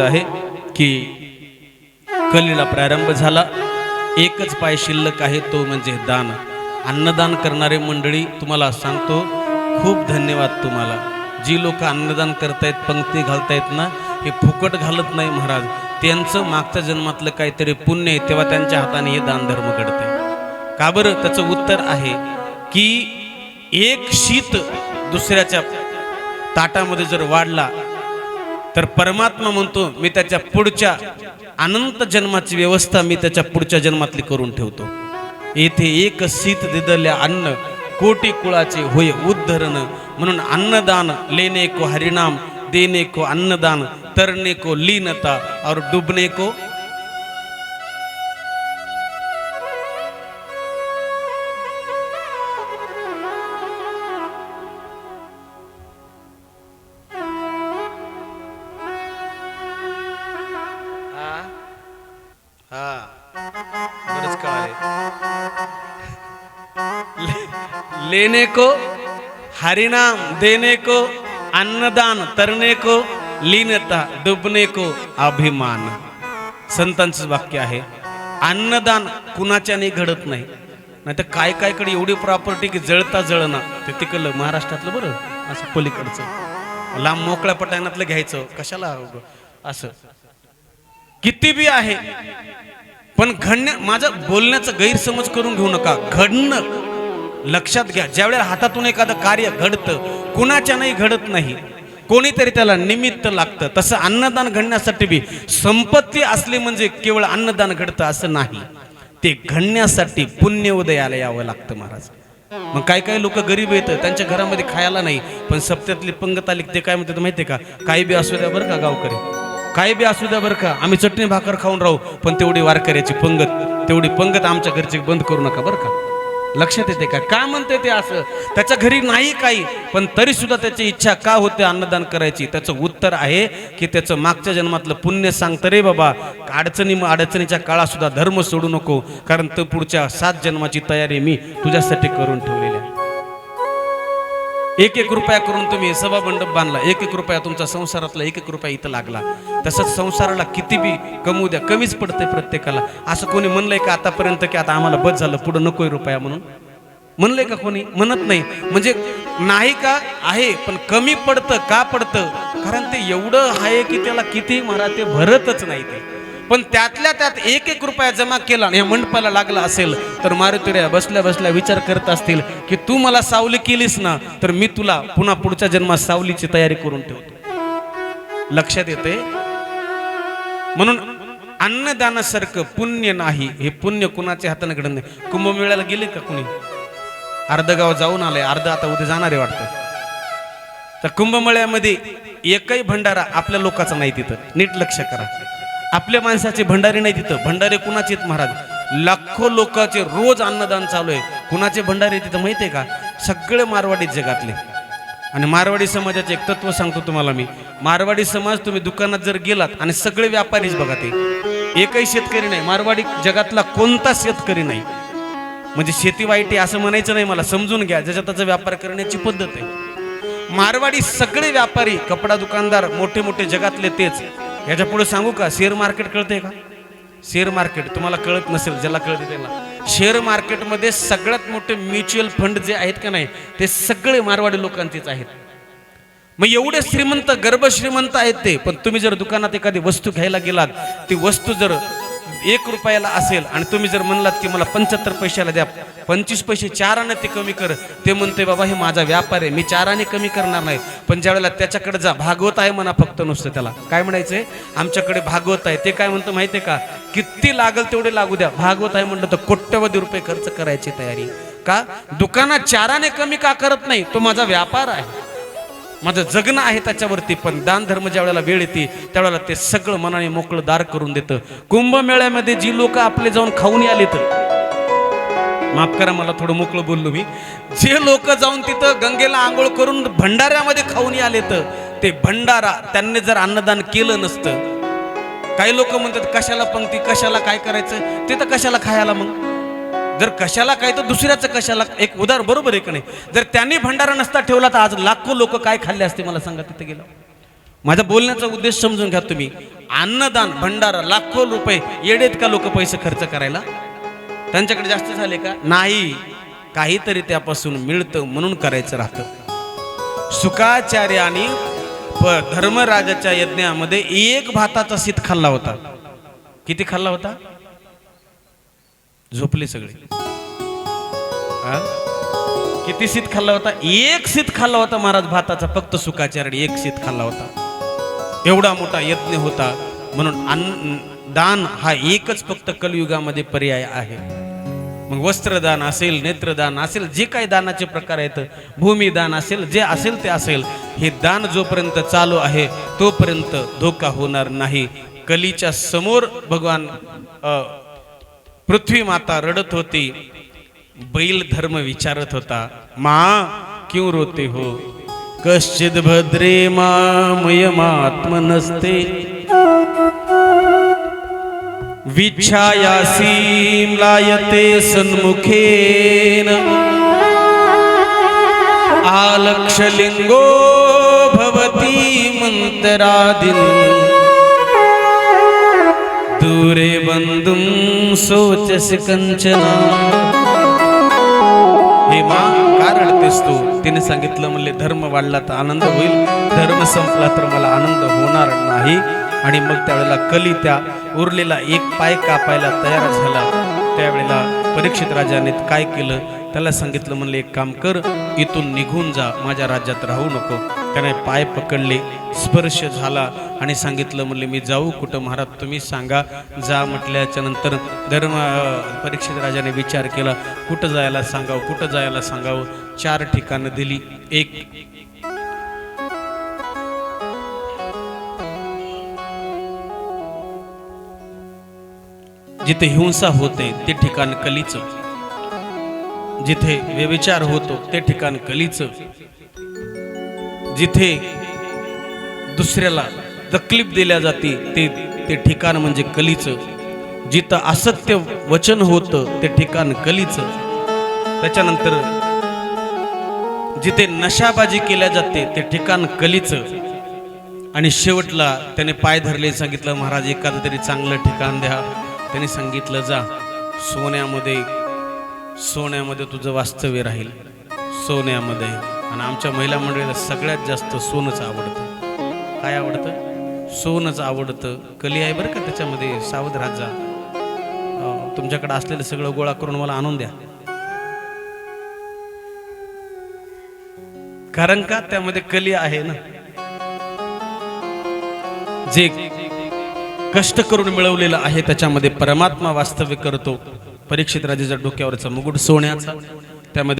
आहे की कलीला प्रारंभ झाला. एकच पाय शिल्लक आहे तो म्हणजे दान. अन्नदान करणारे मंडळी तुम्हाला सांगतो खूप धन्यवाद तुम्हाला. जी लोक अन्नदान करतायत पंक्ती घालतायत ना हे फुकट घालत नाही महाराज. त्यांचं मागच्या जन्मातलं काहीतरी पुण्य आहे तेव्हा त्यांच्या हाताने हे दानधर्म घडतंय. का बरं? त्याचं उत्तर आहे की एक शीत दुसऱ्याच्या ताटामध्ये जर वाढला तर परमात्मा म्हणतो मी त्याच्या पुढच्या अनंत जन्माची व्यवस्था मी त्याच्या पुढच्या जन्मातली करून ठेवतो. येथे एक सीत दिदल्या अन्न कोटी कुळाचे होय उद्धरण. म्हणून अन्नदान लेने को हरिनाम देने को अन्नदान तरने को लीनता और डुबने को लेने को हरिनाम देने को अन्नदान तरने को लीनता डुबने को अभिमान। संतांचं वाक्य आहे अन्नदान कुणाच्याने घडत नाही. नाही तर काय काय कडे एवढी प्रॉपर्टी की जळता जळना ते तिकडलं महाराष्ट्रातलं बरं असं पलीकडचं. लांब मोकळ्या पटायनातलं घ्यायचं कशाला असं. किती बी आहे पण घडण्या माझं बोलण्याचा गैरसमज करून घेऊ नका. घडणं लक्षात घ्या ज्यावेळेला हातातून एखादं कार्य घडतं कुणाच्या नाही घडत नाही कोणीतरी त्याला निमित्त लागतं. तसं अन्नदान घडण्यासाठी बी संपत्ती असली म्हणजे केवळ अन्नदान घडतं असं नाही. ते घडण्यासाठी पुण्य उदयाला यावं लागतं महाराज. मग काय काय लोक गरीब येतं त्यांच्या घरामध्ये खायला नाही पण सप्त्यातली पंगत आली ते काय म्हणतात माहितीये का? काही बी असू द्या बरं का गावकरी. काही बी असू द्या बरं का आम्ही चटणी भाकर खाऊन राहू पण तेवढी वारकऱ्याची पंगत तेवढी पंगत आमच्या घरची बंद करू नका बरं का? लक्षात येते का? का म्हणते ते असं? त्याच्या घरी नाही काही पण तरी सुद्धा त्याची इच्छा का होते अन्नदान करायची? त्याचं उत्तर आहे की त्याचं मागच्या जन्मातलं पुण्य सांगतं रे बाबा अडचणी अडचणीच्या काळात सुद्धा धर्म सोडू नको कारण तर पुढच्या सात जन्माची तयारी मी तुझ्यासाठी करून ठेवलेली आहे. एक एक रुपया करून तुम्ही सभा मंडप बांधला एक एक रुपया तुमचा संसारातला एक एक रुपया इथं लागला. तसंच संसाराला किती बी कमवू द्या कमीच पडतंय प्रत्येकाला. असं कोणी म्हणलंय का आतापर्यंत की आता आम्हाला बस झालं पुढं नकोय रुपया म्हणून? म्हणलंय का कोणी? म्हणत नाही. म्हणजे नाही का? आहे पण कमी पडतं का पडतं? कारण ते एवढं आहे की त्याला किती मरा ते भरतच नाही ते. पण त्यातल्या त्यात एक एक रुपया जमा केला आणि या मंडपाला लागला असेल तर मारुतीऱ्या बसल्या बसल्या विचार करत असतील की तू मला सावली केलीस ना तर मी तुला पुन्हा पुढच्या जन्मात सावलीची तयारी करून ठेवतो. लक्षात येते म्हणून अन्नदानासारखं पुण्य नाही हे पुण्य कुणाच्या हाताने घडत नाही. कुंभमेळ्याला गेले का कुणी? अर्ध गाव जाऊन आलंय अर्ध आता उद्या जाणार आहे वाटतं. तर कुंभमेळ्यामध्ये एकही भंडारा आपल्या लोकांचा नाही तिथं. नीट लक्ष करा. आपल्या माणसाचे भंडारे नाही तिथं. भंडारे कुणाचे आहेत महाराज? लाखो लोकांचे रोज अन्नदान चालू आहे. कुणाचे भंडारे तिथं माहिती आहे का? सगळे मारवाडी जगातले. आणि मारवाडी समाजाचे एक तत्व सांगतो तुम्हाला मी. मारवाडी समाज तुम्ही दुकानात जर गेलात आणि सगळे व्यापारीच बघा ते. एकही शेतकरी नाही. मारवाडी जगातला कोणता शेतकरी नाही. म्हणजे शेती वाईट आहे असं म्हणायचं नाही मला. समजून घ्या. ज्याच्या त्याचा व्यापार करण्याची पद्धत आहे. मारवाडी सगळे व्यापारी कपडा दुकानदार मोठे मोठे जगातले तेच. ह्याच्या पुढे सांगू का? शेअर मार्केट कळते का? शेअर मार्केट तुम्हाला कळत नसेल ज्याला कळते त्याला. शेअर मार्केटमध्ये सगळ्यात मोठे म्युच्युअल फंड जे आहेत का नाही ते सगळे मारवाडी लोकांचेच आहेत. मग एवढे श्रीमंत गर्भश्रीमंत आहेत ते. पण तुम्ही जर दुकानात एखादी वस्तू घ्यायला गेलात ती वस्तू जर एक रुपयाला असेल आणि तुम्ही जर म्हणलात की मला पंच्याहत्तर पैशाला द्या पंचवीस पैसे चाराने ते कमी कर. ते म्हणते बाबा हे माझा व्यापार आहे. मी चाराने कमी करणार नाही. पण ज्यावेळेला त्याच्याकडे जा भागवत आहे म्हणा फक्त नुसतं त्याला. काय म्हणायचंय? आमच्याकडे भागवत आहे. ते काय म्हणतं माहितीये का? किती लागल तेवढे लागू द्या. भागवत आहे म्हणलं तर कोट्यवधी रुपये खर्च करायची तयारी. का? दुकानात चाराने कमी का करत नाही? तो माझा व्यापार आहे. माझं जगणं आहे त्याच्यावरती पण दानधर्म ज्या वेळेला वेळ येते त्यावेळेला ते सगळं मनाने मोकळं दार करून देतं. कुंभमेळ्यामध्ये जी लोक आपले जाऊन खाऊन आलेत माफ करा मला थोडं मोकळं बोललो मी. जे लोक जाऊन तिथं गंगेला आंघोळ करून भंडाऱ्यामध्ये खाऊन आलेत ते भंडारा त्यांनी जर अन्नदान केलं नसतं. काही लोक म्हणतात कशाला पंक्ती कशाला काय करायचं? ते तर कशाला खायला मग? जर कशाला काय तर दुसऱ्याचं कशाला एक उदार बरोबर आहे का नाही? जर त्यांनी भंडारा नसता ठेवला तर आज लाखो लोक काय खाल्ले असते मला सांगा तिथे गेलं. माझा बोलण्याचा उद्देश समजून घ्या तुम्ही. अन्नदान भंडारा लाखो रुपये येडेत का लोक पैसे खर्च करायला? त्यांच्याकडे जास्त झाले का? नाही. काहीतरी त्यापासून मिळतं म्हणून करायचं राहतं. सुखाचार्य आणि धर्मराजाच्या यज्ञामध्ये एक भाताचा शीत खाल्ला होता. किती खाल्ला होता? झोपले सगळे. किती शीत खाल्ला होता? एक शीत खाल्ला होता महाराज भाताचा फक्त सुखाचारणी एक शीत खाल्ला होता. एवढा मोठा यज्ञ होता म्हणून अन्न दान हा एकच फक्त कलयुगामध्ये पर्याय आहे. मग वस्त्रदान असेल नेत्रदान असेल जे काही दानाचे प्रकार आहेत भूमिदान असेल जे असेल ते असेल हे दान जोपर्यंत चालू आहे तोपर्यंत धोका होणार नाही. कलीच्या समोर भगवान अ, पृथ्वी माता रडत होती. बैल धर्म विचारत होता मा क्यों रोते हो? कश्चित भद्रे मामयमात्म नसते। विच्छायासीं लायते सन्मुखेन। आलक्षलिङ्गो भवति मन्तरादिन् दूरे बंधुं सोचस कंचना। हे मा का रडतेस तू? तिने सांगितलं म्हणले धर्म वाढला तर आनंद होईल. धर्म संपला तर मला आनंद होणार नाही. आणि मग त्यावेळेला कली त्या उरलेला एक पाय कापायला तयार झाला. त्यावेळेला परीक्षित राजाने काय केलं? त्याला सांगितलं म्हणले एक काम कर इथून निघून जा. माझ्या राज्यात राहू नको. त्याने पाय पकडले स्पर्श झाला आणि सांगितलं म्हणले मी जाऊ कुठं महाराज? तुम्ही सांगा. जा म्हटल्याच्या नंतर धर्म परीक्षित राजाने विचार केला कुठं जायला सांगावं? कुठं जायला सांगावं? चार ठिकाणं दिली. एक जिथे हिंसा होते ते ठिकाण कलीचं. जिथे व्यविचार होतो ते ठिकाण कलीचं. जिथे दुसऱ्याला तकलीफ दिल्या जाते ते ते ठिकाण म्हणजे कलीचं. जिथं असत्य वचन होतं ते ठिकाण कलीचं. त्याच्यानंतर जिथे नशाबाजी केल्या जाते ते ठिकाण कलीचं. आणि शेवटला त्याने पाय धरले सांगितलं महाराज एखादं तरी चांगलं ठिकाण द्या. त्याने सांगितलं जा सोन्यामध्ये सोन्यामध्ये तुझं वास्तव्य राहील. सोन्यामध्ये. आणि आमच्या महिला मंडळीला सगळ्यात जास्त सोनंच आवडतं. काय आवडतं? सोनंच आवडतं. कली आहे बरं का त्याच्यामध्ये? सावध राहत जा. तुमच्याकडे असलेलं सगळं गोळा करून मला आणून द्या. कारण का त्यामध्ये कली आहे ना? जे कष्ट करून मिळवलेलं आहे त्याच्यामध्ये परमात्मा वास्तव्य करतो. परीक्षित राजेच्या डोक्यावरचा मुकुट सोन्याचा त्यामध्ये